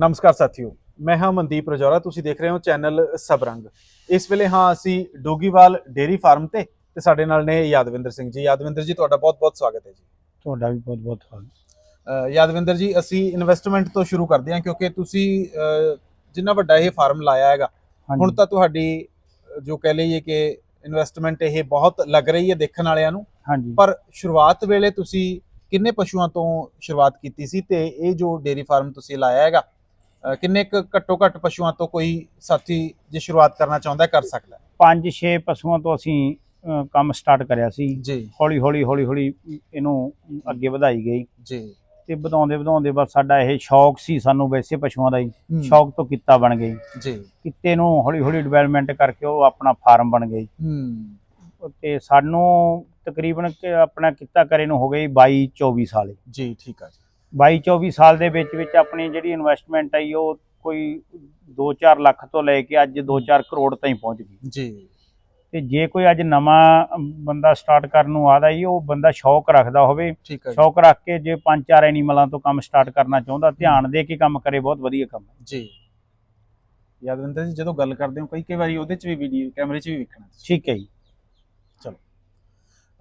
ਨਮਸਕਾਰ ਸਾਥੀਓ ਮੈਂ ਹਾਂ ਮਨਦੀਪ ਰਜੌਰਾ ਤੁਸੀਂ ਦੇਖ ਰਹੇ ਹੋ ਚੈਨਲ ਸਬਰੰਗ। ਇਸ ਵੇਲੇ ਹਾਂ ਅਸੀਂ ਡੋਗੀਵਾਲ ਡੇਰੀ ਫਾਰਮ ਤੇ ਤੇ ਸਾਡੇ ਨਾਲ ਨੇ ਯਾਦਵਿੰਦਰ ਸਿੰਘ ਜੀ। ਯਾਦਵਿੰਦਰ ਜੀ ਤੁਹਾਡਾ ਬਹੁਤ-ਬਹੁਤ ਸਵਾਗਤ ਹੈ ਜੀ। ਤੁਹਾਡਾ ਵੀ ਬਹੁਤ ਬਹੁਤ ਧੰਨਵਾਦ ਅ, ਯਾਦਵਿੰਦਰ ਜੀ ਅਸੀਂ ਇਨਵੈਸਟਮੈਂਟ ਤੋਂ ਸ਼ੁਰੂ ਕਰਦੇ ਹਾਂ ਕਿਉਂਕਿ ਤੁਸੀਂ ਜਿੰਨਾ ਵੱਡਾ ਇਹ ਫਾਰਮ ਲਾਇਆ ਹੈਗਾ ਹੁਣ ਤਾਂ ਤੁਹਾਡੀ ਜੋ ਕਹਿ ਲਈਏ ਕਿ ਇਨਵੈਸਟਮੈਂਟ ਇਹ ਬਹੁਤ ਲੱਗ ਰਹੀ ਹੈ ਦੇਖਣ ਵਾਲਿਆਂ ਨੂੰ। ਹਾਂਜੀ। ਪਰ ਸ਼ੁਰੂਆਤ ਵੇਲੇ ਤੁਸੀਂ ਕਿੰਨੇ ਪਸ਼ੂਆਂ ਤੋਂ ਸ਼ੁਰੂਆਤ ਕੀਤੀ ਸੀ ਤੇ ਇਹ ਜੋ ਡੇਰੀ ਫਾਰਮ ਤੁਸੀਂ ਲਾਇਆ ਹੈਗਾ ਕਿੰਨੇ ਕੁ ਘੱਟੋ ਘੱਟ ਪਸ਼ੂਆਂ ਤੋਂ ਕੋਈ ਸਾਥੀ ਜੇ ਸ਼ੁਰੂਆਤ ਕਰਨਾ ਚਾਹੁੰਦਾ ਹੈ, ਕਰ ਸਕਦਾ ਹੈ? ਪੰਜ ਛੇ ਪਸ਼ੂਆਂ ਤੋਂ ਅਸੀਂ ਅ, ਕੰਮ ਸਟਾਰਟ ਕਰਿਆ ਸੀ। ਜੀ। ਹੌਲੀ ਹੌਲੀ ਹੌਲੀ ਹੌਲੀ ਇਹਨੂੰ ਅੱਗੇ ਵਧਾਈ ਗਈ। ਜੀ। ਤੇ ਵਧਾਉਂਦੇ ਵਧਾਉਂਦੇ ਬਸ ਸਾਡਾ ਇਹ ਸ਼ੌਕ ਸੀ ਸਾਨੂੰ ਵੈਸੇ ਪਸ਼ੂਆਂ ਦਾ ਹੀ। ਹੂੰ, ਸ਼ੌਕ ਤੋਂ ਕਿੱਤਾ ਬਣ ਗਈ। ਜੀ। ਕਿੱਤੇ ਨੂੰ ਹੌਲੀ ਹੌਲੀ ਡਿਵੈਲਪਮੈਂਟ ਕਰਕੇ ਉਹ ਆਪਣਾ ਫਾਰਮ ਬਣ ਗਈ। ਹੂੰ। ਤੇ ਸਾਨੂੰ ਤਕਰੀਬਨ ਕਿ ਆਪਣਾ ਕਿੱਤਾ ਕਰੇ ਨੂੰ ਹੋ ਗਈ 22 24 ਸਾਲ ਜੀ ਠੀਕ ਆ ਜੀ। 22 24 ਸਾਲ ਦੇ ਵਿੱਚ ਵਿੱਚ ਆਪਣੀ ਜਿਹੜੀ ਇਨਵੈਸਟਮੈਂਟ ਆਈ ਉਹ ਕੋਈ 2-4 ਲੱਖ ਤੋਂ ਲੈ ਕੇ ਅੱਜ 2-4 ਕਰੋੜ ਤਾਈਂ ਪਹੁੰਚ ਗਈ। ਜੀ। ਤੇ ਜੇ ਕੋਈ ਅੱਜ ਨਵਾਂ ਬੰਦਾ ਸਟਾਰਟ ਕਰਨ ਨੂੰ ਆਦਾ ਹੀ ਉਹ ਬੰਦਾ ਸ਼ੌਕ ਰੱਖਦਾ ਹੋਵੇ। ਸ਼ੌਕ ਰੱਖ ਕੇ ਜੇ ਪੰਜ ਚਾਰ ਐਨੀਮਲਾਂ ਤੋਂ ਕੰਮ ਸਟਾਰਟ ਕਰਨਾ ਚਾਹੁੰਦਾ ਧਿਆਨ ਦੇ ਕੇ ਕੰਮ ਕਰੇ ਬਹੁਤ ਵਧੀਆ ਕੰਮ ਹੈ। ਜੀ। ਯਾਦਵਿੰਦਰ ਜੀ ਜਦੋਂ ਗੱਲ ਕਰਦੇ ਹੋ ਕਈ ਕਈ ਵਾਰੀ ਉਹਦੇ ਚ ਵੀ ਵੀਡੀਓ ਕੈਮਰੇ ਚ ਵੀ ਵੇਖਣਾ ਠੀਕ ਹੈ ਜੀ।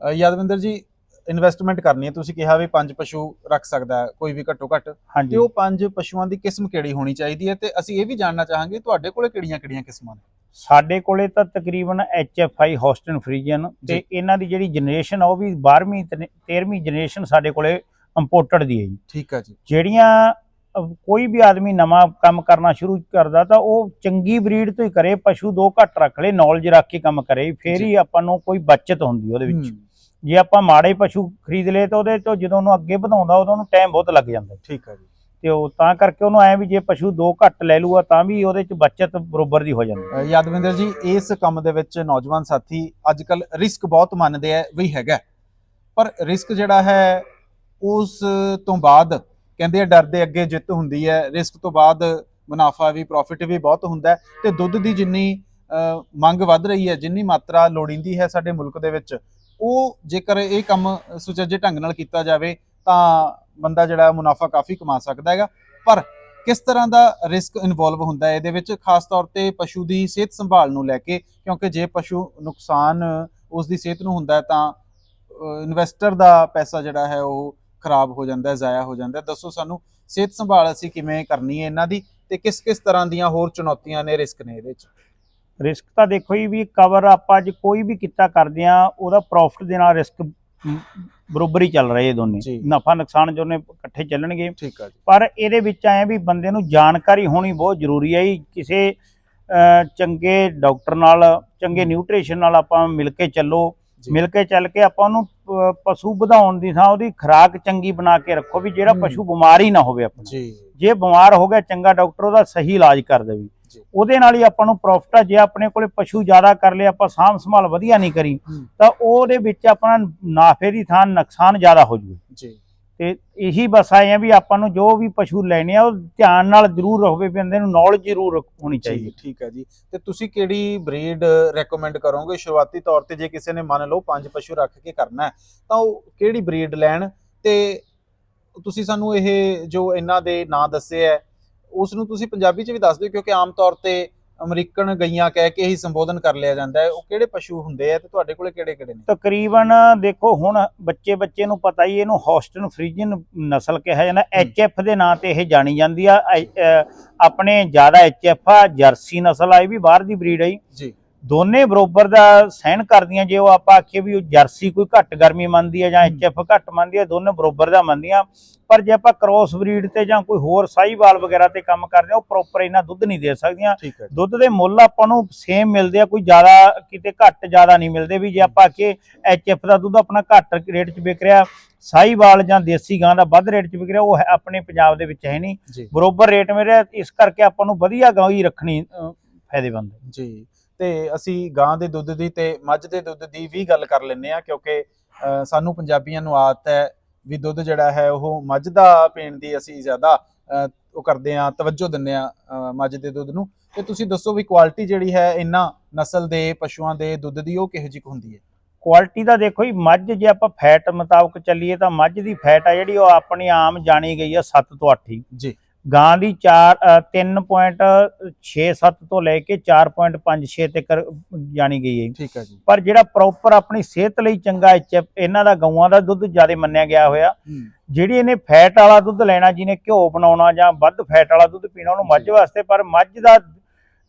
ਅ, ਯਾਦਵਿੰਦਰ ਜੀ ਇਨਵੈਸਟਮੈਂਟ ਕਰਨੀ ਹੈ ਤੁਸੀਂ ਕਿਹਾ ਵੀ ਪੰਜ ਪਸ਼ੂ ਰੱਖ ਸਕਦਾ ਕੋਈ ਵੀ ਘੱਟੋ ਘੱਟ। ਤੇ ਉਹ ਪੰਜ ਪਸ਼ੂਆਂ ਦੀ ਕਿਸਮ ਕਿਹੜੀ ਹੋਣੀ ਚਾਹੀਦੀ ਹੈ? ਤੇ ਅਸੀਂ ਇਹ ਵੀ ਜਾਣਨਾ ਚਾਹਾਂਗੇ ਤੁਹਾਡੇ ਕੋਲੇ ਕਿਹੜੀਆਂ-ਕਿਹੜੀਆਂ ਕਿਸਮਾਂ ਨੇ? ਸਾਡੇ ਕੋਲੇ ਤਾਂ ਤਕਰੀਬਨ ਐਚਐਫਆਈ ਹੌਸਟਨ ਫਰੀਜਨ ਤੇ। ਇਹਨਾਂ ਦੀ ਜਿਹੜੀ ਜਨਰੇਸ਼ਨ ਆ ਉਹ ਵੀ 12ਵੀਂ 13ਵੀਂ ਜਨਰੇਸ਼ਨ ਸਾਡੇ ਕੋਲੇ ਇੰਪੋਰਟਡ ਦੀ ਹੈ ਜੀ। ਠੀਕ ਆ ਜੀ। ਜਿਹੜੀਆਂ ਕੋਈ ਵੀ ਆਦਮੀ ਨਵਾਂ ਕੰਮ ਕਰਨਾ ਸ਼ੁਰੂ ਕਰਦਾ ਤਾਂ ਉਹ ਚੰਗੀ ਬਰੀਡ ਤੋਂ ਹੀ ਕਰੇ ਪਸ਼ੂ ਦੋ ਘੱਟ ਰੱਖ ਲੇ ਨੌਲੇਜ ਰੱਖ ਕੇ ਕੰਮ ਕਰੇ ਫੇਰ। ਹੀ ਆਪਾਂ ਨੂੰ ਕੋਈ ਬਚਤ ਹੁੰਦੀ ਉਹਦੇ ਵਿੱਚ। ਜੇ ਆਪਾਂ ਮਾੜੇ ਪਸ਼ੂ ਖਰੀਦ ਲਏ ਤਾਂ ਉਹਦੇ ਤੋਂ ਜਦੋਂ ਉਹਨੂੰ ਅੱਗੇ ਵਧਾਉਂਦਾ ਉਦੋਂ ਉਹਨੂੰ ਟਾਈਮ ਬਹੁਤ ਲੱਗ ਜਾਂਦਾ ਠੀਕ ਆ ਜੀ। ਤੇ ਉਹ ਤਾਂ ਕਰਕੇ ਉਹਨੂੰ ਐ ਵੀ ਜੇ ਪਸ਼ੂ ਦੋ ਘੱਟ ਲੈ ਲੂਗਾ ਤਾਂ ਵੀ ਉਹਦੇ ਚ ਬਚਤ ਬਰੋਬਰ ਦੀ ਹੋ ਜਾਂਦੀ ਅ, ਯਾਦਵਿੰਦਰ ਜੀ ਇਸ ਕੰਮ ਦੇ ਵਿੱਚ ਨੌਜਵਾਨ ਸਾਥੀ ਅੱਜ ਕੱਲ ਰਿਸਕ ਬਹੁਤ ਮੰਨਦੇ ਆ ਵੀ ਹੈਗਾ ਪਰ ਰਿਸਕ ਜਿਹੜਾ ਹੈ ਉਸ ਤੋਂ ਬਾਅਦ ਕਹਿੰਦੇ ਆ ਡਰ ਦੇ ਅੱਗੇ ਜਿੱਤ ਹੁੰਦੀ ਹੈ। ਰਿਸਕ ਤੋਂ ਬਾਅਦ ਮੁਨਾਫਾ ਵੀ ਪ੍ਰੋਫਿਟ ਵੀ ਬਹੁਤ ਹੁੰਦਾ ਹੈ। ਤੇ ਦੁੱਧ ਦੀ ਜਿੰਨੀ ਮੰਗ ਵੱਧ ਰਹੀ ਹੈ ਜਿੰਨੀ ਮਾਤਰਾ ਲੋੜੀਂਦੀ ਹੈ ਸਾਡੇ ਮੁਲਕ ਦੇ ਵਿੱਚ ਉਹ ਜੇਕਰ ਇਹ ਕੰਮ ਸੁਚੱਜੇ ਢੰਗ ਨਾਲ ਕੀਤਾ ਜਾਵੇ, ਤਾਂ ਬੰਦਾ ਜਿਹੜਾ ਮੁਨਾਫਾ ਕਾਫੀ ਕਮਾ ਸਕਦਾ ਹੈਗਾ। ਪਰ ਕਿਸ ਤਰ੍ਹਾਂ ਦਾ ਰਿਸਕ ਇਨਵੋਲਵ ਹੁੰਦਾ ਹੈ, ਇਹਦੇ ਵਿੱਚ ਖਾਸ ਤੌਰ ਤੇ ਪਸ਼ੂ ਦੀ ਸਿਹਤ ਸੰਭਾਲ ਨੂੰ ਲੈ ਕੇ, ਕਿਉਂਕਿ ਜੇ ਪਸ਼ੂ ਨੁਕਸਾਨ ਉਸ ਦੀ ਸਿਹਤ ਨੂੰ ਹੁੰਦਾ ਤਾਂ ਇਨਵੈਸਟਰ ਦਾ ਪੈਸਾ ਜਿਹੜਾ ਹੈ ਉਹ ਖਰਾਬ ਹੋ ਜਾਂਦਾ ਹੈ, ਜ਼ਾਇਆ ਹੋ ਜਾਂਦਾ ਹੈ। ਦੱਸੋ ਸਾਨੂੰ ਸਿਹਤ ਸੰਭਾਲ ਅਸੀਂ ਕਿਵੇਂ ਕਰਨੀ ਹੈ ਇਹਨਾਂ ਦੀ ਤੇ ਕਿਸ ਕਿਸ ਤਰ੍ਹਾਂ ਦੀਆਂ ਹੋਰ ਚੁਣੌਤੀਆਂ ਨੇ, ਰਿਸਕ ਨੇ ਇਹਦੇ ਵਿੱਚ? ਰਿਸਕ ਤਾਂ ਦੇਖੋ ਜੀ ਵੀ ਕਵਰ ਆਪਾਂ ਜੇ ਕੋਈ ਵੀ ਕਿੱਤਾ ਕਰਦੇ ਆ ਉਹਦਾ ਪ੍ਰੋਫਿਟ ਦੇ ਨਾਲ ਰਿਸਕ ਬਰੋਬਰ ਹੀ ਚੱਲ ਰਹੇ ਦੋਨੇ। ਨਫਾ ਨੁਕਸਾਨ ਦੋਨੇ ਇਕੱਠੇ ਚੱਲਣਗੇ ਠੀਕ ਆ ਜੀ ਪਰ ਇਹਦੇ ਵਿੱਚ ਆਏ ਵੀ ਬੰਦੇ ਨੂੰ ਜਾਣਕਾਰੀ ਹੋਣੀ ਬਹੁਤ ਜ਼ਰੂਰੀ ਹੈ ਕਿਸੇ ਚੰਗੇ ਡਾਕਟਰ ਨਾਲ ਚੰਗੇ ਨਿਊਟ੍ਰੀਸ਼ਨ ਨਾਲ ਆਪਾਂ ਮਿਲ ਕੇ ਚੱਲੋ। ਮਿਲ ਕੇ ਚੱਲ ਕੇ ਆਪਾਂ ਉਹਨੂੰ ਪਸ਼ੂ ਵਧਾਉਣ ਦੀ ਥਾਂ ਉਹਦੀ ਖੁਰਾਕ ਚੰਗੀ ਬਣਾ ਕੇ ਰੱਖੋ ਵੀ ਜਿਹੜਾ। ਪਸ਼ੂ ਬਿਮਾਰ ਹੀ ਨਾ ਹੋਵੇ ਆਪਣਾ ਜੀ ਬਿਮਾਰ ਹੋ ਗਿਆ ਚੰਗਾ ਡਾਕਟਰ ਉਹਦਾ ਸਹੀ ਇਲਾਜ ਕਰ ਦੇਵੇ। ਉਹਦੇ ਨਾਲ ਹੀ ਆਪਾਂ ਨੂੰ ਪ੍ਰੋਫਿਟ ਆ। ਜੇ ਆਪਣੇ ਕੋਲੇ ਪਸ਼ੂ ਜ਼ਿਆਦਾ ਕਰ ਲਏ ਆਪਾਂ ਸਾਂਭ ਸੰਭਾਲ ਵਧੀਆ ਨਹੀਂ ਕਰੀ। ਤਾਂ ਉਹਦੇ ਵਿੱਚ ਆਪਣਾ ਨਾਫੇ ਦੀ ਥਾਂ ਨੁਕਸਾਨ ਜ਼ਿਆਦਾ ਹੋ ਜੂਗਾ। ਜੀ। ਤੇ ਇਹੀ ਬਸ ਆਏ ਆ ਵੀ ਆਪਾਂ ਨੂੰ ਜੋ ਵੀ ਪਸ਼ੂ ਲੈਣੇ ਆ ਉਹ ਧਿਆਨ ਨਾਲ ਜ਼ਰੂਰ ਹੋਵੇ ਬੰਦੇ ਨੂੰ ਨੌਲੇਜ ਜ਼ਰੂਰ ਹੋਣੀ ਚਾਹੀਦੀ। ਠੀਕ ਹੈ ਜੀ। ਤੇ ਤੁਸੀਂ ਕਿਹੜੀ ਬਰੀਡ ਰეკਮੈਂਡ ਕਰੋਗੇ? ਸ਼ੁਰੂਆਤੀ ਤੌਰ ਤੇ ਜੇ ਕਿਸੇ ਨੇ ਮੰਨ ਲਓ ਪੰਜ ਪਸ਼ੂ ਰੱਖ ਕੇ ਕਰਨਾ ਹੈ ਤਾਂ ਉਹ ਕਿਹੜੀ ਬਰੀਡ ਲੈਣ? ਤੇ ਤੁਸੀਂ ਸਾਨੂੰ ਇਹ ਜੋ ਇਹਨਾਂ ਦੇ ਨਾਂ ਦੱਸੇ ਹੈ ਉਸ ਨੂੰ ਤੁਸੀਂ ਪੰਜਾਬੀ ਚ ਵੀ ਦੱਸ ਦਿਓ ਕਿਉਂਕਿ ਆਮ ਤੌਰ ਤੇ ਅਮਰੀਕਨ ਗਈਆਂ ਕਹਿ ਕੇ ਹੀ ਸੰਬੋਧਨ ਕਰ ਲਿਆ ਜਾਂਦਾ ਹੈ। ਉਹ ਕਿਹੜੇ ਪਸ਼ੂ ਹੁੰਦੇ ਆ ਤੇ ਤੁਹਾਡੇ ਕੋਲੇ ਕਿਹੜੇ ਕਿਹੜੇ ਨੇ? ਤਕਰੀਬਨ ਦੇਖੋ ਹੁਣ ਬੱਚੇ ਬੱਚੇ ਨੂੰ ਪਤਾ ਹੀ ਇਹਨੂੰ ਹੌਸਟਨ ਫਰੀਜਨ ਨਸਲ ਕਿਹਾ ਜਾਂਦਾ। ਐਚਐਫ ਦੇ ਨਾਂ ਤੇ ਇਹ ਜਾਣੀ ਜਾਂਦੀ ਆ। ਆਪਣੇ ਜ਼ਿਆਦਾ ਐਚਐਫ ਆ ਜਰਸੀ ਨਸਲ ਆ ਇਹ ਵੀ ਬਾਹਰ ਦੀ ਬਰੀਡ ਹੈ ਜੀ। ਦੋਨੇ ਬਰੋਬਰ ਦਾ ਸਹਿਣ ਕਰਦੀਆਂ ਜੇ ਉਹ ਆਪਾਂ ਆਖੀਏ ਵੀ ਉਹ ਜਰਸੀ ਕੋਈ ਘੱਟ ਗਰਮੀ ਮੰਨਦੀ ਹੈ। ਜਾਂ। ਐਚਐਫ ਘੱਟ ਮੰਨਦੀ ਹੈ ਦੋਨੇ ਬਰੋਬਰ ਦਾ ਮੰਨਦੀਆਂ। ਪਰ ਜੇ ਆਪਾਂ ਕ੍ਰੋਸ ਬਰੀਡ ਤੇ ਜਾਂ ਕੋਈ ਹੋਰ ਸਾਹੀਵਾਲ ਵਗੈਰਾ ਤੇ ਕੰਮ ਕਰਦੇ ਆ ਉਹ ਪ੍ਰੋਪਰ ਇਹਨਾਂ ਦੁੱਧ ਨਹੀਂ ਦੇ ਸਕਦੀਆਂ। ਦੁੱਧ ਦੇ ਮੁੱਲ ਆਪਾਂ ਨੂੰ ਸੇਮ ਮਿਲਦੇ ਆ ਕੋਈ ਜ਼ਿਆਦਾ ਕਿਤੇ ਘੱਟ ਜ਼ਿਆਦਾ ਨਹੀਂ ਮਿਲਦੇ ਵੀ ਜੇ ਆਪਾਂ ਕਿ ਐਚਐਫ ਦਾ ਦੁੱਧ ਆਪਣਾ ਘੱਟ ਰੇਟ 'ਚ ਵਿਕ ਰਿਹਾ ਸਾਹੀਵਾਲ ਜਾਂ ਦੇਸੀ ਗਾਂ ਦਾ ਵੱਧ ਰੇਟ 'ਚ ਵਿਕ ਰਿਹਾ ਉਹ ਆਪਣੇ ਪੰਜਾਬ ਦੇ ਵਿੱਚ ਹੈ ਨਹੀਂ। ਬਰੋਬਰ ਰੇਟ ਮਿਲ ਰਿਹਾ ਇਸ ਕਰਕੇ ਆਪਾਂ ਨੂੰ ਵਧੀਆ ਗਾਂ ਹੀ ਰੱਖਣੀ ਫਾਇਦੇਮੰਦ ਜੀ। ਤੇ ਅਸੀਂ ਗਾਂ ਦੇ ਦੁੱਧ ਦੀ ਤੇ ਮੱਝ ਦੇ ਦੁੱਧ ਦੀ ਵੀ ਗੱਲ ਕਰ ਲੈਂਦੇ ਆ ਕਿਉਂਕਿ ਸਾਨੂੰ ਪੰਜਾਬੀਆਂ ਨੂੰ ਆਦਤ ਹੈ ਵੀ ਦੁੱਧ ਜਿਹੜਾ ਹੈ ਉਹ ਮੱਝ ਦਾ ਪੀਣ ਦੀ ਅਸੀਂ ਜ਼ਿਆਦਾ ਉਹ ਕਰਦੇ ਆ ਤਵੱਜੋ ਦਿੰਦੇ ਆ ਮੱਝ ਦੇ ਦੁੱਧ ਨੂੰ। ਤੇ ਤੁਸੀਂ ਦੱਸੋ ਵੀ ਕੁਆਲਿਟੀ ਜਿਹੜੀ ਹੈ ਇਹਨਾਂ ਨਸਲ ਦੇ ਪਸ਼ੂਆਂ ਦੇ ਦੁੱਧ ਦੀ ਉਹ ਕਿਹੋ ਜਿਹੀ ਹੁੰਦੀ ਹੈ? ਕੁਆਲਿਟੀ ਦਾ ਦੇਖੋ ਜੀ ਮੱਝ ਜੇ ਆਪਾਂ ਫੈਟ ਮੁਤਾਬਕ ਚੱਲੀਏ ਤਾਂ ਮੱਝ ਦੀ ਫੈਟ ਆ ਜਿਹੜੀ ਉਹ ਆਪਣੀ ਆਮ ਜਾਣੀ ਗਈ ਆ 7 ਤੋਂ 8 ਹੀ। ਜੀ। ਗਾਂ ਦੀ 4 3.67 ਤੋਂ ਲੈ ਕੇ 4.56 ਤੱਕ ਜਾਣੀ ਗਈ ਹੈ ਠੀਕ ਹੈ ਜੀ। ਪਰ ਜਿਹੜਾ ਪ੍ਰੋਪਰ ਆਪਣੀ ਸਿਹਤ ਲਈ ਚੰਗਾ ਇਹਨਾਂ ਦਾ ਗਊਆਂ ਦਾ ਦੁੱਧ ਜ਼ਿਆਦਾ ਮੰਨਿਆ ਗਿਆ ਹੋਇਆ। ਜਿਹੜੀ ਇਹਨੇ ਫੈਟ ਵਾਲਾ ਦੁੱਧ ਲੈਣਾ ਜਿਹਨੇ ਘਿਓ ਬਣਾਉਣਾ ਜਾਂ ਵੱਧ ਫੈਟ ਵਾਲਾ ਦੁੱਧ ਪੀਣਾ ਉਹਨੂੰ ਮੱਝ। ਵਾਸਤੇ ਪਰ ਮੱਝ ਦਾ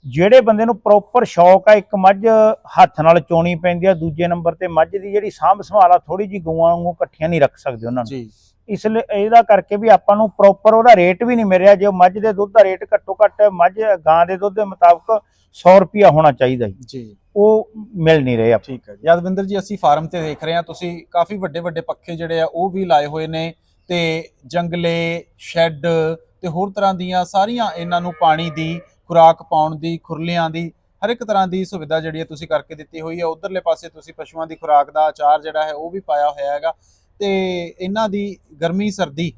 ਜਿਹੜੇ ਬੰਦੇ ਨੂੰ ਪ੍ਰੋਪਰ ਸ਼ੌਕ ਆ ਇੱਕ ਮੱਝ ਹੱਥ ਨਾਲ ਚੋਣੀ ਪੈਂਦੀ ਆ ਦੂਜੇ ਨੰਬਰ ਤੇ ਮੱਝ ਦੀ ਜਿਹੜੀ ਸਾਂਭ ਸੰਭਾਲ ਆ ਥੋੜੀ ਜੀ ਗਊਆਂ ਨੂੰ ਇਕੱਠੀਆਂ ਨਹੀਂ ਰੱਖ ਸਕਦੇ ਉਹਨਾਂ ਨੂੰ। ਜੀ। ਇਸ ਲਈ ਇਹਦਾ ਕਰਕੇ ਵੀ ਆਪਾਂ ਨੂੰ ਪ੍ਰੋਪਰ ਉਹਦਾ ਰੇਟ ਵੀ ਨਹੀਂ ਮਿਲ ਰਿਹਾ ਜੇ ਮੱਝ ਦੇ ਦੁੱਧ ਦਾ ਰੇਟ ਘੱਟੋ ਘੱਟ ਮੱਝ ਗਾਂ ਦੇ ਦੁੱਧ ਦੇ ਮੁਤਾਬਕ 100 ਰੁਪਿਆ ਹੋਣਾ ਚਾਹੀਦਾ ਜੀ। ਉਹ ਮਿਲ ਨਹੀਂ ਰਹੇ ਆਪਾਂ। ਠੀਕ ਹੈ ਯਾਦਵਿੰਦਰ ਜੀ ਅਸੀਂ ਫਾਰਮ ਤੇ ਦੇਖ ਰਹੇ ਹਾਂ। ਤੁਸੀਂ ਕਾਫੀ ਵੱਡੇ ਵੱਡੇ ਪੱਖੇ ਜਿਹੜੇ ਆ ਉਹ ਵੀ ਲਾਏ ਹੋਏ ਨੇ ਤੇ ਜੰਗਲੇ ਸ਼ੈੱਡ ਤੇ ਹੋਰ ਤਰ੍ਹਾਂ ਦੀਆਂ ਸਾਰੀਆਂ ਇਹਨਾਂ ਨੂੰ ਪਾਣੀ ਦੀ ਖੁਰਾਕ ਪਾਉਣ ਦੀ ਖੁਰਲੀਆਂ ਦੀ ਹਰ ਇੱਕ ਤਰ੍ਹਾਂ ਦੀ ਸੁਵਿਧਾ ਜਿਹੜੀ ਹੈ ਤੁਸੀਂ ਕਰਕੇ ਦਿੱਤੀ ਹੋਈ ਹੈ ਉਧਰਲੇ ਪਾਸੇ ਤੁਸੀਂ ਪਸ਼ੂਆਂ ਦੀ ਖੁਰਾਕ ਦਾ ਆਚਾਰ ਜਿਹੜਾ ਹੈ ਉਹ ਵੀ ਪਾਇਆ ਹੋਇਆ ਹੈਗਾ। ਤੇ ਇਹਨਾਂ ਦੀ ਗਰਮੀ ਸਰਦੀ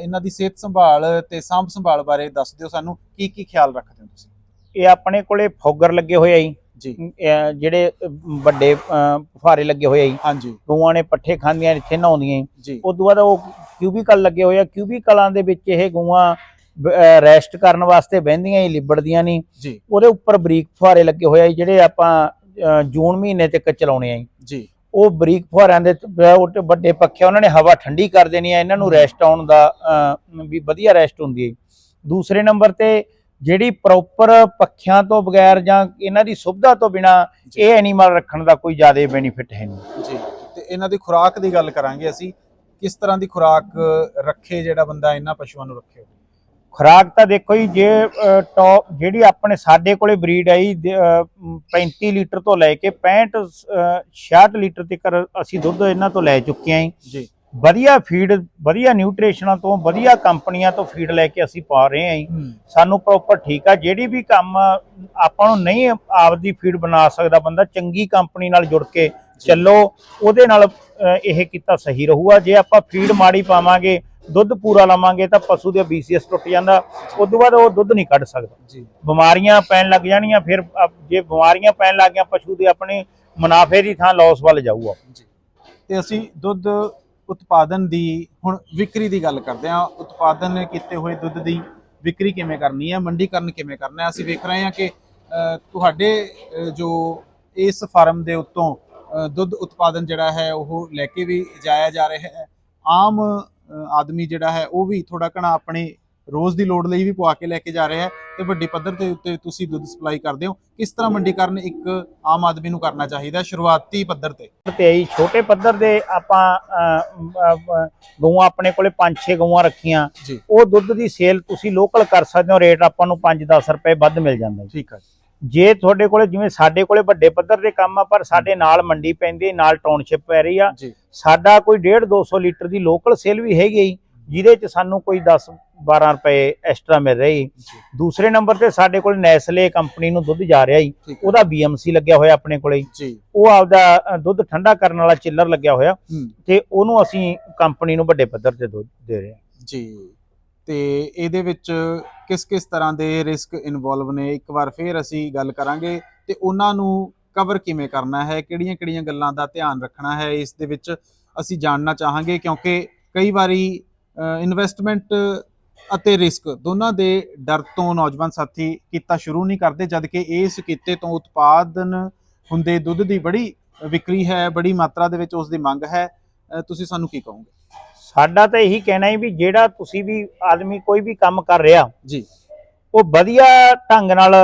ਇਹਨਾਂ ਦੀ ਸਿਹਤ ਸੰਭਾਲ ਤੇ ਸਾਂਭ ਸੰਭਾਲ ਬਾਰੇ ਦੱਸ ਦਿਓ ਸਾਨੂੰ। ਕੀ ਕੀ ਖਿਆਲ ਰੱਖਦੇ ਹੋ ਤੁਸੀਂ? ਇਹ ਆਪਣੇ ਕੋਲੇ ਫੋਗਰ ਲੱਗੇ ਹੋਏ ਆ ਜੀ। ਜਿਹੜੇ ਵੱਡੇ ਫੁਹਾਰੇ ਲੱਗੇ ਹੋਏ ਆ ਜੀ। ਹਾਂਜੀ। ਗਊਆਂ ਨੇ ਪੱਠੇ ਖਾਂਦੀਆਂ ਇੱਥੇ ਨਹਾਉਂਦੀਆਂ ਜੀ। ਉਸ ਤੋਂ ਬਾਅਦ ਉਹ ਕਿਊਬੀਕਲ ਲੱਗੇ ਹੋਏ ਆ। ਕਿਊਬੀਕਲਾਂ ਦੇ ਵਿੱਚ ਇਹ ਗਊਆਂ ਰੈਸਟ ਕਰਨ ਵਾਸਤੇ ਬਹਿੰਦੀਆਂ ਹੀ ਲਿਬੜਦੀਆਂ ਨਹੀਂ। ਜੀ। ਉਹਦੇ ਉੱਪਰ ਬਰੀਕ ਫੁਹਾਰੇ ਲੱਗੇ ਹੋਏ ਆ ਜਿਹੜੇ ਆਪਾਂ ਜੂਨ ਮਹੀਨੇ ਤੱਕ ਚਲਾਉਣੇ ਆ ਜੀ। ਉਹ ਬਰੀਕ ਫੁਹਾਰਿਆਂ ਦੇ ਤੇ ਵੱਡੇ ਪੱਖੇ ਉਹਨਾਂ ਨੇ ਹਵਾ ਠੰਡੀ ਕਰ ਦੇਣੀ ਆ ਇਹਨਾਂ ਨੂੰ ਰੈਸਟ ਆਉਣ ਦਾ ਵੀ ਵਧੀਆ ਰੈਸਟ ਹੁੰਦੀ ਹੈ ਦੂਸਰੇ ਨੰਬਰ ਤੇ ਜਿਹੜੀ ਪ੍ਰੋਪਰ ਪੱਖਿਆਂ ਤੋਂ ਬਗੈਰ ਜਾਂ ਇਹਨਾਂ ਦੀ ਸੁਵਿਧਾ ਤੋਂ ਬਿਨਾ। ਇਹ ਐਨੀਮਲ ਰੱਖਣ ਦਾ ਕੋਈ ਜ਼ਿਆਦਾ ਬੈਨੀਫਿਟ ਹੈ ਨਹੀਂ। ਜੀ ਤੇ ਇਹਨਾਂ ਦੀ ਖੁਰਾਕ ਦੀ ਗੱਲ ਕਰਾਂਗੇ ਅਸੀਂ। ਕਿਸ ਤਰ੍ਹਾਂ ਦੀ ਖੁਰਾਕ ਰੱਖੇ ਜਿਹੜਾ ਬੰਦਾ ਇਹਨਾਂ ਪਸ਼ੂਆਂ ਨੂੰ ਰੱਖੇ? ਖੁਰਾਕ ਤਾਂ ਦੇਖੋ ਜੀ ਜੇ ਟੌਪ ਜਿਹੜੀ ਆਪਣੇ ਸਾਡੇ ਕੋਲੇ ਬਰੀਡ ਆਈ 35 ਲੀਟਰ ਤੋਂ ਲੈ ਕੇ 65 ਅਹ, 66 ਲੀਟਰ ਤੱਕ ਅਸੀਂ ਦੁੱਧ ਇਹਨਾਂ ਤੋਂ ਲੈ ਚੁੱਕੇ ਆਂ ਜੀ। ਵਧੀਆ ਫੀਡ ਵਧੀਆ ਨਿਊਟ੍ਰੀਸ਼ਨਾਂ ਤੋਂ ਵਧੀਆ ਕੰਪਨੀਆਂ ਤੋਂ ਫੀਡ ਲੈ ਕੇ ਅਸੀਂ ਪਾ ਰਹੇ ਆਂ ਜੀ। ਸਾਨੂੰ ਪ੍ਰੋਪਰ ਠੀਕ ਆ। ਜਿਹੜੀ ਵੀ ਕੰਮ ਆਪਾਂ ਨੂੰ ਨਹੀਂ ਆਪਦੀ ਫੀਡ ਬਣਾ ਸਕਦਾ ਬੰਦਾ ਚੰਗੀ ਕੰਪਨੀ ਨਾਲ ਜੁੜ ਕੇ ਚੱਲੋ ਉਹਦੇ ਨਾਲ ਇਹ ਕੀਤਾ ਸਹੀ ਰਹੂਗਾ। ਜੇ ਆਪਾਂ ਫੀਡ ਮਾੜੀ ਪਾਵਾਂਗੇ ਦੁੱਧ ਪੂਰਾ ਲਵਾਂਗੇ ਤਾਂ ਪਸ਼ੂ ਦੇ ਬੀਸੀਐਸ ਟੁੱਟ ਜਾਂਦਾ ਉਸ ਤੋਂ ਬਾਅਦ ਉਹ ਦੁੱਧ ਨਹੀਂ ਕੱਢ ਸਕਦਾ। ਜੀ। ਬਿਮਾਰੀਆਂ ਪੈਣ ਲੱਗ ਜਾਣੀਆਂ ਫਿਰ ਜੇ ਬਿਮਾਰੀਆਂ ਪੈਣ ਲੱਗ ਗਿਆ ਪਸ਼ੂ ਦੇ ਆਪਣੇ ਮੁਨਾਫੇ ਦੀ ਥਾਂ ਲਾਸ ਵੱਲ ਜਾਊਗਾ। ਜੀ। ਤੇ ਅਸੀਂ ਦੁੱਧ ਉਤਪਾਦਨ ਦੀ ਹੁਣ ਵਿਕਰੀ ਦੀ ਗੱਲ ਕਰਦੇ ਹਾਂ। ਉਤਪਾਦਨ ਕੀਤੇ ਹੋਏ ਦੁੱਧ ਦੀ ਵਿਕਰੀ ਕਿਵੇਂ ਕਰਨੀ ਹੈ ਮੰਡੀਕਰਨ ਕਿਵੇਂ ਕਰਨਾ ਹੈ? ਅਸੀਂ ਵੇਖ ਰਹੇ ਹਾਂ ਕਿ ਤੁਹਾਡੇ ਜੋ ਇਸ ਫਾਰਮ ਦੇ ਉੱਤੋਂ ਦੁੱਧ ਉਤਪਾਦਨ ਜਿਹੜਾ ਹੈ ਉਹ ਲੈ ਕੇ ਵੀ ਜਾਇਆ ਜਾ ਰਿਹਾ ਹੈ। ਆਮ ਆਦਮੀ ਜਿਹੜਾ ਹੈ ਉਹ ਵੀ ਥੋੜਾ ਘਣਾ ਆਪਣੇ ਰੋਜ਼ ਦੀ ਲੋੜ ਲਈ ਵੀ ਪਵਾ ਕੇ ਲੈ ਕੇ ਜਾ ਰਿਹਾ ਹੈ ਤੇ ਵੱਡੀ ਪੱਧਰ ਤੇ ਉੱਤੇ ਤੁਸੀਂ ਦੁੱਧ ਸਪਲਾਈ ਕਰਦੇ ਹੋ। ਕਿਸ ਤਰ੍ਹਾਂ ਮੰਡੀਕਰਨ ਇੱਕ ਆਮ ਆਦਮੀ ਨੂੰ ਕਰਨਾ ਚਾਹੀਦਾ ਸ਼ੁਰੂਆਤੀ ਪੱਧਰ ਤੇ? ਤੇ ਆਈ ਛੋਟੇ ਪੱਧਰ ਦੇ ਆਪਾਂ ਗਊਆਂ ਆਪਣੇ ਕੋਲੇ 5-6 ਗਊਆਂ ਰੱਖੀਆਂ। ਉਹ ਦੁੱਧ ਦੀ ਸੇਲ ਤੁਸੀਂ ਲੋਕਲ ਕਰ ਸਕਦੇ ਹੋ ਰੇਟ ਆਪਾਂ ਨੂੰ 5-10 ਰੁਪਏ ਵੱਧ ਮਿਲ ਜਾਂਦਾ ਠੀਕ ਹੈ ਜੇ ਤੁਹਾਡੇ ਕੋਲੇ ਜਿਵੇਂ ਸਾਡੇ ਕੋਲੇ ਵੱਡੇ ਪੱਧਰ ਦੇ ਕੰਮ ਆ ਪਰ ਸਾਡੇ ਨਾਲ ਮੰਡੀ ਪੈਂਦੀ ਨਾਲ ਟਾਊਨਸ਼ਿਪ ਪੈ ਰਹੀ ਆ। ਸਾਡਾ ਕੋਈ 1.5 200 ਲੀਟਰ ਦੀ ਲੋਕਲ ਸੇਲ ਵੀ ਹੈਗੀ ਜਿਹਦੇ ਚ ਸਾਨੂੰ ਕੋਈ 10 12 ਰੁਪਏ ਐਕਸਟਰਾ ਮਿਲ ਰਹੀ ਦੂਸਰੇ ਨੰਬਰ ਤੇ ਸਾਡੇ ਕੋਲ ਨੈਸਲੇ ਕੰਪਨੀ ਨੂੰ ਦੁੱਧ ਜਾ ਰਿਹਾ ਜੀ। ਉਹਦਾ BMC ਲੱਗਿਆ ਹੋਇਆ ਆਪਣੇ ਕੋਲੇ ਜੀ। ਉਹ ਆਪਦਾ ਦੁੱਧ ਠੰਡਾ ਕਰਨ ਵਾਲਾ ਚਿੱਲਰ ਲੱਗਿਆ ਹੋਇਆ। ਤੇ ਉਹਨੂੰ ਅਸੀਂ ਕੰਪਨੀ ਨੂੰ ਵੱਡੇ ਪੱਧਰ ਤੇ ਦੁੱਧ ਦੇ ਰਹੇ ਹਾਂ ਜੀ। ਤੇ ਇਹਦੇ ਵਿੱਚ ਕਿਸ ਕਿਸ ਤਰ੍ਹਾਂ ਦੇ ਰਿਸਕ ਇਨਵੋਲਵ ਨੇ? ਇੱਕ ਵਾਰ ਫੇਰ ਅਸੀਂ ਗੱਲ ਕਰਾਂਗੇ ਤੇ ਉਹਨਾਂ ਨੂੰ ਕਵਰ ਕਿਵੇਂ ਕਰਨਾ ਹੈ? ਕਿਹੜੀਆਂ ਕਿਹੜੀਆਂ ਗੱਲਾਂ ਦਾ ਧਿਆਨ ਰੱਖਣਾ ਹੈ? ਇਸ ਦੇ ਵਿੱਚ ਅਸੀਂ ਜਾਣਨਾ ਚਾਹਾਂਗੇ ਕਿਉਂਕਿ ਕਈ ਵਾਰੀ ਇਨਵੈਸਟਮੈਂਟ ਅਤੇ ਰਿਸਕ ਦੋਨਾਂ ਦੇ ਡਰ ਤੋਂ ਨੌਜਵਾਨ ਸਾਥੀ ਕੀਤਾ ਸ਼ੁਰੂ ਨਹੀਂ ਕਰਦੇ, ਜਦ ਕਿ ਇਸ ਕਿੱਤੇ ਤੋਂ ਉਤਪਾਦਨ ਹੁੰਦੇ ਦੁੱਧ ਦੀ ਬੜੀ ਵਿਕਰੀ ਹੈ, ਬੜੀ ਮਾਤਰਾ ਦੇ ਵਿੱਚ ਉਸ ਦੀ ਮੰਗ ਹੈ। ਤੁਸੀਂ ਸਾਨੂੰ ਕੀ ਕਹੋਗੇ? ਸਾਡਾ ਤਾਂ ਇਹੀ ਕਹਿਣਾ ਹੈ ਵੀ ਜਿਹੜਾ ਤੁਸੀਂ ਵੀ ਆਦਮੀ ਕੋਈ ਵੀ ਕੰਮ ਕਰ ਰਿਹਾ ਜੀ। ਉਹ ਵਧੀਆ ਢੰਗ ਨਾਲ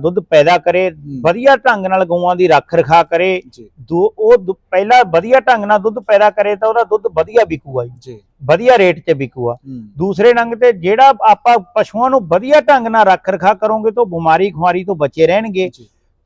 ਦੁੱਧ ਪੈਦਾ ਕਰੇ ਵਧੀਆ ਢੰਗ ਨਾਲ ਗਊਆਂ ਦੀ ਰੱਖ ਰਖਾ ਕਰੇ ਦੋ ਉਹ ਪਹਿਲਾਂ ਵਧੀਆ ਢੰਗ ਨਾਲ ਦੁੱਧ ਪੈਦਾ ਕਰੇ ਤਾਂ ਉਹਦਾ ਦੁੱਧ ਵਧੀਆ ਵਿਕੂਗਾ ਜੀ। ਵਧੀਆ ਰੇਟ 'ਤੇ ਵਿਕੂਗਾ। ਦੂਸਰੇ ਰੰਗ ਤੇ ਜਿਹੜਾ ਆਪਾਂ ਪਸ਼ੂਆਂ ਨੂੰ ਵਧੀਆ ਢੰਗ ਨਾਲ ਰੱਖ ਰਖਾ ਕਰੋਗੇ ਤਾਂ ਬਿਮਾਰੀ ਖੁਮਾਰੀ ਤੋਂ ਬਚੇ ਰਹਿਣਗੇ।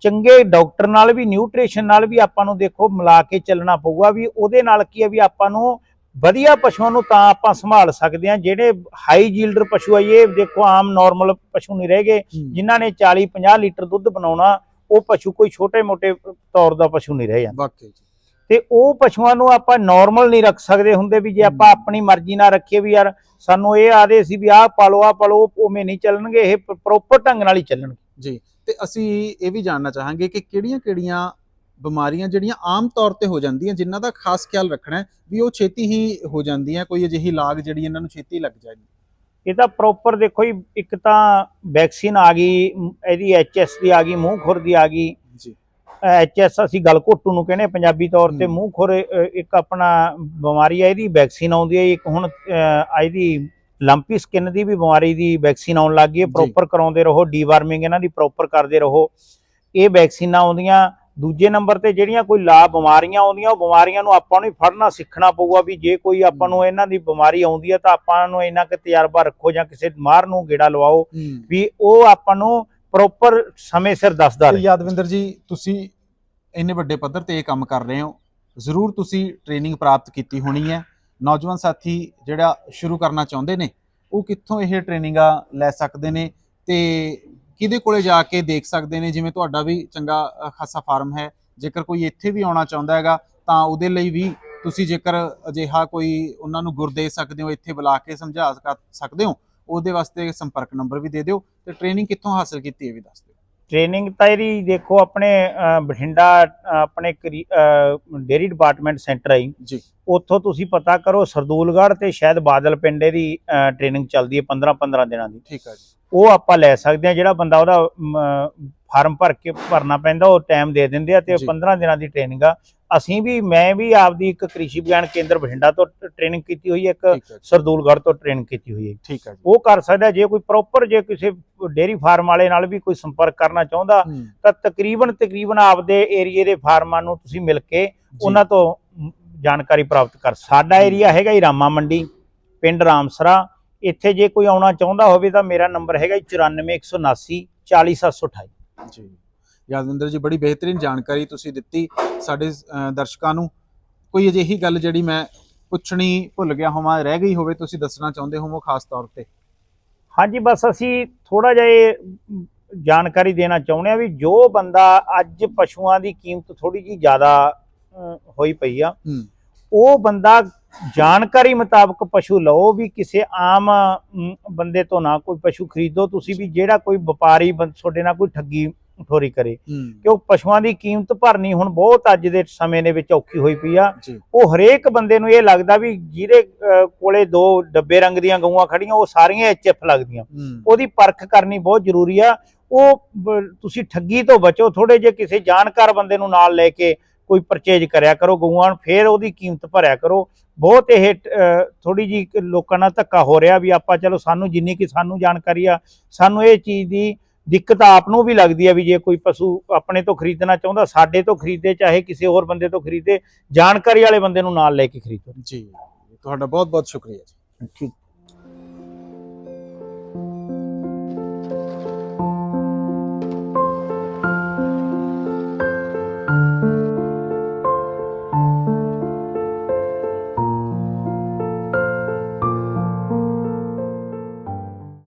ਚੰਗੇ ਡਾਕਟਰ ਨਾਲ ਵੀ ਨਿਊਟ੍ਰੀਸ਼ਨ ਨਾਲ ਵੀ ਆਪਾਂ ਨੂੰ ਦੇਖੋ ਮਿਲਾ ਕੇ ਚੱਲਣਾ ਪਊਗਾ ਵੀ ਉਹਦੇ ਨਾਲ ਕੀ ਹੈ ਵੀ ਆਪਾਂ ਨੂੰ ਵਧੀਆ ਪਸ਼ੂਆਂ ਨੂੰ ਤਾਂ ਆਪਾਂ ਸੰਭਾਲ ਸਕਦੇ ਹਾਂ। ਜਿਹੜੇ ਹਾਈ ਜੀਲਡਰ ਪਸ਼ੂ ਆ ਇਹ ਦੇਖੋ ਆਮ ਨਾਰਮਲ ਪਸ਼ੂ ਨਹੀਂ ਰਹਿ ਗਏ। ਜਿਨ੍ਹਾਂ ਨੇ 40 50 ਲੀਟਰ ਦੁੱਧ ਬਣਾਉਣਾ ਉਹ ਪਸ਼ੂ ਕੋਈ ਛੋਟੇ ਮੋਟੇ ਤੌਰ ਦਾ ਪਸ਼ੂ ਨਹੀਂ ਰਹਿ ਜਾਂਦਾ। ਵਾਕਈ ਜੀ। ਤੇ ਉਹ ਪਸ਼ੂਆਂ ਨੂੰ ਆਪਾਂ ਨਾਰਮਲ ਨਹੀਂ ਰੱਖ ਸਕਦੇ ਹੁੰਦੇ ਵੀ ਜੇ ਆਪਾਂ। ਆਪਣੀ ਮਰਜ਼ੀ ਨਾਲ ਰੱਖੀਏ ਵੀ ਯਾਰ ਸਾਨੂੰ ਇਹ ਆਦੇ ਸੀ ਵੀ ਆਹ ਪਾਲੋ ਆਹ ਪਾਲੋ ਉਵੇਂ ਨਹੀਂ ਚੱਲਣਗੇ ਇਹ ਪ੍ਰੋਪਰ ਢੰਗ ਨਾਲ ਹੀ ਚੱਲਣਗੇ। ਜੀ ਤੇ ਅਸੀਂ ਇਹ ਵੀ ਜਾਣਨਾ ਚਾਹਾਂਗੇ ਕਿ ਕਿਹੜੀਆਂ-ਕਿਹੜੀਆਂ ਬਿਮਾਰੀਆਂ ਜਿਹੜੀਆਂ ਆਮ ਤੌਰ ਤੇ ਹੋ ਜਾਂਦੀਆਂ ਜਿਨ੍ਹਾਂ ਦਾ ਖਾਸ ਖਿਆਲ ਰੱਖਣਾ ਹੈ ਵੀ ਉਹ ਛੇਤੀ ਹੀ ਹੋ ਜਾਂਦੀਆਂ ਕੋਈ ਅਜਿਹੀ ਲਾਗ ਜਿਹੜੀ ਇਹਨਾਂ ਨੂੰ ਛੇਤੀ ਲੱਗ ਜਾਏਗੀ ਇਹ ਤਾਂ ਪ੍ਰੋਪਰ ਦੇਖੋ ਜੀ ਇੱਕ ਤਾਂ ਵੈਕਸੀਨ ਆ ਗਈ ਇਹਦੀ ਐਚਐਸ ਦੀ ਆ ਗਈ ਮੂੰਹ ਖੁਰ ਦੀ ਆ ਗਈ ਜੀ ਐਚਐਸ ਅਸੀਂ ਗਲਘੋਟੂ ਨੂੰ ਕਹਿੰਦੇ ਪੰਜਾਬੀ ਤੌਰ ਤੇ। ਮੂੰਹ ਖੁਰ ਇੱਕ ਆਪਣਾ ਬਿਮਾਰੀ ਹੈ ਇਹਦੀ ਵੈਕਸੀਨ ਆਉਂਦੀ ਹੈ ਇੱਕ ਹੁਣ ਇਹਦੀ ਲੰਪੀ ਸਕਿਨ ਦੀ ਵੀ ਬਿਮਾਰੀ ਦੀ ਵੈਕਸੀਨ ਆਉਣ ਲੱਗ ਗਈ ਹੈ। ਪ੍ਰੋਪਰ ਕਰਾਉਂਦੇ ਰਹੋ ਡੀਵਾਰਮਿੰਗ ਇਹਨਾਂ ਦੀ ਪ੍ਰੋਪਰ ਕਰਦੇ ਰਹੋ ਇਹ ਵੈਕਸੀਨਾਂ ਆਉਂਦੀਆਂ ਦੂਜੇ ਨੰਬਰ ਤੇ ਜਿਹੜੀਆਂ ਕੋਈ ਲਾ ਬਿਮਾਰੀਆਂ ਆਉਂਦੀਆਂ ਉਹ ਬਿਮਾਰੀਆਂ ਨੂੰ ਆਪਾਂ ਨੂੰ ਹੀ ਫੜਨਾ ਸਿੱਖਣਾ ਪਊਗਾ ਵੀ ਜੇ ਕੋਈ ਆਪਾਂ ਨੂੰ ਇਹਨਾਂ ਦੀ ਬਿਮਾਰੀ ਆਉਂਦੀ ਹੈ ਤਾਂ ਆਪਾਂ ਨੂੰ ਇੰਨਾ ਕੁ ਤਜਰਬਾ ਰੱਖੋ ਜਾਂ ਕਿਸੇ ਮਾਰ ਨੂੰ ਗੇੜਾ ਲਵਾਓ ਵੀ ਉਹ ਆਪਾਂ ਨੂੰ ਪ੍ਰੋਪਰ ਸਮੇਂ ਸਿਰ ਦੱਸਦਾ ਰਹੇ। ਯਾਦਵਿੰਦਰ ਜੀ ਤੁਸੀਂ ਇੰਨੇ ਵੱਡੇ ਪੱਧਰ ਤੇ ਇਹ ਕੰਮ ਕਰ ਰਹੇ ਹੋ। ਜ਼ਰੂਰ ਤੁਸੀਂ ਟ੍ਰੇਨਿੰਗ ਪ੍ਰਾਪਤ ਕੀਤੀ ਹੋਣੀ ਹੈ। ਨੌਜਵਾਨ ਸਾਥੀ ਜਿਹੜਾ ਸ਼ੁਰੂ ਕਰਨਾ ਚਾਹੁੰਦੇ ਨੇ ਉਹ ਕਿੱਥੋਂ ਇਹ ਟ੍ਰੇਨਿੰਗਾਂ ਲੈ ਸਕਦੇ ਨੇ ਤੇ ਕਿਹਦੇ ਕੋਲੇ ਜਾ ਕੇ ਦੇਖ ਸਕਦੇ ਨੇ? ਜਿਵੇਂ ਤੁਹਾਡਾ ਵੀ ਚੰਗਾ ਖਾਸਾ ਫਾਰਮ ਹੈ। ਜੇਕਰ ਕੋਈ ਇੱਥੇ ਵੀ ਆਉਣਾ ਚਾਹੁੰਦਾ ਹੈਗਾ ਤਾਂ ਉਹਦੇ ਲਈ ਵੀ ਤੁਸੀਂ ਜੇਕਰ ਅਜਿਹਾ ਕੋਈ ਉਹਨਾਂ ਨੂੰ ਗੁਰ ਦੇ ਸਕਦੇ ਹੋ ਇੱਥੇ ਬੁਲਾ ਕੇ ਸਮਝਾ ਸਕ- ਸਕਦੇ ਹੋ ਉਹਦੇ ਵਾਸਤੇ ਸੰਪਰਕ ਨੰਬਰ ਵੀ ਦੇ ਦਿਓ ਤੇ ਟ੍ਰੇਨਿੰਗ ਕਿੱਥੋਂ ਹਾਸਲ ਕੀਤੀ ਇਹ ਵੀ ਦੱਸ ਦਿਓ। ਟ੍ਰੇਨਿੰਗ ਤਾਂ ਇਹਦੀ ਦੇਖੋ ਆਪਣੇ ਬਠਿੰਡਾ ਆਪਣੇ ਡੇਰੀ ਡਿਪਾਰਟਮੈਂਟ ਸੈਂਟਰ ਆਈ ਜੀ। ਉੱਥੋਂ ਤੁਸੀਂ ਪਤਾ ਕਰੋ ਸਰਦੂਲਗੜ੍ਹ ਤੇ ਸ਼ਾਇਦ ਬਾਦਲ ਪਿੰਡੇ ਦੀ ਟ੍ਰੇਨਿੰਗ ਚੱਲਦੀ ਹੈ 15 15 ਦਿਨਾਂ ਦੀ। ਠੀਕ ਹੈ ਜੀ। ਉਹ ਆਪਾਂ ਲੈ ਸਕਦੇ ਹਾਂ ਜਿਹੜਾ ਬੰਦਾ ਉਹਦਾ ਫਾਰਮ ਭਰ ਕੇ ਭਰਨਾ ਪੈਂਦਾ ਉਹ ਟਾਈਮ ਦੇ ਦਿੰਦੇ ਆ ਤੇ ਜੀ। 15 ਦਿਨਾਂ ਦੀ ਟ੍ਰੇਨਿੰਗ ਆ। ਅਸੀਂ ਵੀ ਮੈਂ ਵੀ ਆਪਦੀ ਇੱਕ ਕ੍ਰਿਸ਼ੀ ਵਿਗਿਆਨ ਕੇਂਦਰ ਬਠਿੰਡਾ ਤੋਂ ਟ੍ਰੇਨਿੰਗ ਕੀਤੀ ਹੋਈ ਹੈ ਇੱਕ ਸਰਦੂਲਗੜ੍ਹ ਤੋਂ ਟ੍ਰੇਨਿੰਗ ਕੀਤੀ ਹੋਈ ਹੈ। ਠੀਕ ਹੈ ਉਹ ਕਰ ਸਕਦਾ ਜੇ ਕੋਈ ਪ੍ਰੋਪਰ ਜੇ ਕਿਸੇ ਡੇਰੀ ਫਾਰਮ ਵਾਲੇ ਨਾਲ ਵੀ ਕੋਈ ਸੰਪਰਕ ਕਰਨਾ ਚਾਹੁੰਦਾ ਤਾਂ ਤਕਰੀਬਨ ਤਕਰੀਬਨ ਆਪਦੇ ਏਰੀਏ ਦੇ ਫਾਰਮਾਂ ਨੂੰ ਤੁਸੀਂ ਮਿਲ ਕੇ ਉਹਨਾਂ ਤੋਂ ਜਾਣਕਾਰੀ ਪ੍ਰਾਪਤ ਕਰ। ਸਾਡਾ ਏਰੀਆ ਹੈਗਾ ਹੀ ਰਾਮਾ ਮੰਡੀ ਪਿੰਡ ਰਾਮਸਰਾ ਇੱਥੇ ਜੇ ਕੋਈ ਆਉਣਾ ਚਾਹੁੰਦਾ ਹੋਵੇ ਤਾਂ ਮੇਰਾ ਨੰਬਰ ਹੈਗਾ ਜੀ 94179 40728 ਜੀ। ਯਾਦਵਿੰਦਰ ਜੀ ਬੜੀ ਬਿਹਤਰੀਨ ਜਾਣਕਾਰੀ ਤੁਸੀਂ ਦਿੱਤੀ ਸਾਡੇ ਦਰਸ਼ਕਾਂ ਨੂੰ। ਕੋਈ ਅਜਿਹੀ ਗੱਲ ਜਿਹੜੀ ਮੈਂ ਪੁੱਛਣੀ ਭੁੱਲ ਗਿਆ ਹੋਵਾਂ ਰਹਿ ਗਈ ਹੋਵੇ ਤੁਸੀਂ ਦੱਸਣਾ ਚਾਹੁੰਦੇ ਹੋਵੋ ਖਾਸ ਤੌਰ ਤੇ? ਹਾਂਜੀ ਬਸ ਅਸੀਂ ਥੋੜਾ ਜਿਹਾ ਜਾਣਕਾਰੀ ਦੇਣਾ ਚਾਹੁੰਦੇ ਆ ਵੀ ਜੋ ਬੰਦਾ ਅੱਜ ਪਸ਼ੂਆਂ ਦੀ ਕੀਮਤ ਥੋੜੀ ਜੀ ਜ਼ਿਆਦਾ ਹੋਈ ਪਈ ਆ ਉਹ ਬੰਦਾ ਜਾਣਕਾਰੀ ਮੁਤਾਬਕ ਪਸ਼ੂ ਲਓ ਵੀ ਕਿਸੇ ਆਮ ਬੰਦੇ ਤੋਂ ਨਾ ਕੋਈ ਪਸ਼ੂ ਖਰੀਦੋ ਤੁਸੀਂ ਵੀ ਜਿਹੜਾ ਕੋਈ ਵਪਾਰੀ ਤੁਹਾਡੇ ਨਾਲ ਕੋਈ ਠੱਗੀ ਠੋਰੀ ਕਰੇ। ਕਿਉਂ ਪਸ਼ੂਆਂ ਦੀ ਕੀਮਤ ਭਰਨੀ ਹੁਣ ਬਹੁਤ ਅੱਜ ਦੇ ਸਮੇਂ ਦੇ ਵਿੱਚ ਔਖੀ ਹੋਈ ਪਈ ਆ। ਉਹ ਹਰੇਕ ਬੰਦੇ ਨੂੰ ਇਹ ਲੱਗਦਾ ਵੀ ਜਿਹਦੇ ਕੋਲੇ ਦੋ ਡੱਬੇ ਰੰਗ ਦੀਆਂ ਗਊਆਂ ਖੜੀਆਂ ਉਹ ਸਾਰੀਆਂ ਐਚਐਫ ਲੱਗਦੀਆਂ। ਉਹਦੀ ਪਰਖ ਕਰਨੀ ਬਹੁਤ ਜ਼ਰੂਰੀ ਆ। ਉਹ ਤੁਸੀਂ ਠੱਗੀ ਤੋਂ ਬਚੋ ਥੋੜੇ ਜੇ ਕਿਸੇ ਜਾਣਕਾਰ ਬੰਦੇ ਨੂੰ ਨਾਲ ਲੈ ਕੇ ਕੋਈ ਪਰਚੇਜ ਕਰਿਆ ਕਰੋ ਗਊਆਂ ਨੂੰ, ਫਿਰ ਉਹਦੀ ਕੀਮਤ ਭਰਿਆ ਕਰੋ। ਬਹੁਤ ਇਹ ਥੋੜੀ ਜੀ ਲੋਕਾਂ ਨਾਲ ਧੱਕਾ ਹੋ ਰਿਹਾ ਵੀ ਆਪਾਂ ਚਲੋ ਸਾਨੂੰ ਜਿੰਨੀ ਕਿ ਸਾਨੂੰ ਜਾਣਕਾਰੀ ਆ ਸਾਨੂੰ ਇਹ ਚੀਜ਼ ਦੀ ਦਿੱਕਤ ਆਪ ਨੂੰ ਵੀ ਲੱਗਦੀ ਆ ਵੀ ਜੇ ਕੋਈ ਪਸ਼ੂ ਆਪਣੇ ਤੋਂ ਖਰੀਦਣਾ ਚਾਹੁੰਦਾ ਸਾਡੇ ਤੋਂ ਖਰੀਦੇ ਚਾਹੇ ਕਿਸੇ ਹੋਰ ਬੰਦੇ ਤੋਂ ਖਰੀਦੇ ਜਾਣਕਾਰੀ ਵਾਲੇ ਬੰਦੇ ਨੂੰ ਨਾਲ ਲੈ ਕੇ ਖਰੀਦੋ। ਜੀ ਤੁਹਾਡਾ ਬਹੁਤ ਬਹੁਤ ਸ਼ੁਕਰੀਆ ਜੀ। ਠੀਕ